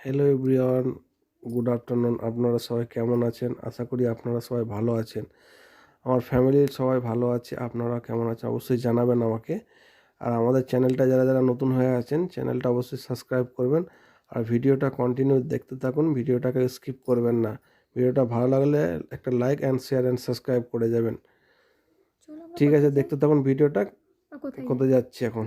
Hello everyone good afternoon আপনারা সবাই কেমন আছেন? আশা করি আপনারা সবাই ভালো আছেন। আমার ফ্যামিলির সবাই ভালো আছে আপনারা কেমন আছেন? অবশ্যই জানাবেন আমাকে। আর আমাদের চ্যানেলটা যারা যারা নতুন হয়ে আছেন চ্যানেলটা অবশ্যই সাবস্ক্রাইব করবেন। আর ভিডিওটা কন্টিনিউ দেখতে থাকুন ভিডিওটাকে স্কিপ করবেন না। ভিডিওটা ভালো লাগলে একটা like and share and subscribe করে যাবেন। ঠিক আছে দেখতে থাকুন ভিডিওটা? কোথায় যাচ্ছি এখন?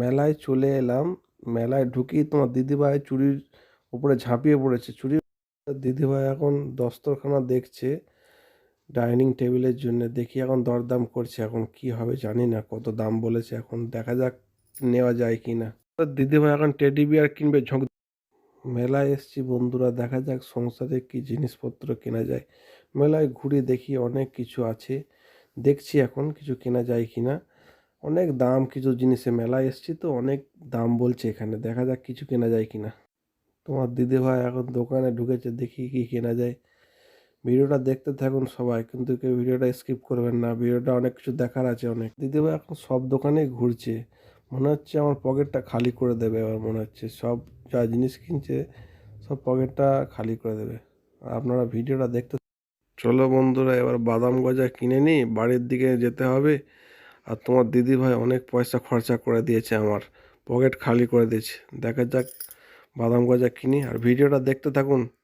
মেলায় চলে এলাম। মেলায় ঢুকি তোমার দিদিভাই চুরির উপরে ঝাঁপিয়ে পড়েছে। চুরি দিদিভাই এখন দস্তরখানা দেখছে, ডাইনিং টেবিলের জন্য। দেখি এখন দরদাম করছে, এখন কি হবে জানি না, কত দাম বলেছে এখন, দেখা যাক নেওয়া যায় কি না। দিদিভাই এখন টেডি বিয়ার কিনবে, ঝোঁক মেলায় এসছি বন্ধুরা, দেখা যাক সংসারে কি জিনিসপত্র কেনা যায়। মেলায় ঘুরে দেখি অনেক কিছু আছে, দেখছি এখন কিছু কেনা যায় কি না। অনেক দাম কিছু জিনিসে মেলায় এসছি তো অনেক দাম বলছে এখানে। দেখা যাক কিছু কেনা যায় কি না তোমার দিদিভাই এখন দোকানে ঢুকেছে, দেখি কি কেনা যায়। ভিডিওটা দেখতে থাকুন সবাই, কিন্তু কেউ ভিডিওটা স্কিপ করবেন না। ভিডিওটা অনেক কিছু দেখার আছে অনেক। দিদিভাই এখন সব দোকানেই ঘুরছে। মনে হচ্ছে আমার পকেটটা খালি করে দেবে এবার, মনে হচ্ছে। সব যা জিনিস কিনছে, সব পকেটটা খালি করে দেবে। আপনারা ভিডিওটা দেখতে চলো বন্ধুরা, এবার বাদাম গজা কিনে নিই, বাড়ির দিকে যেতে হবে। আর তোমার দিদিভাই অনেক পয়সা খরচা করে দিয়েছে আমার। পকেট খালি করে দিয়েছে। দেখা যাক, বাদাম গজা কিনি। আর ভিডিওটা দেখতে থাকুন।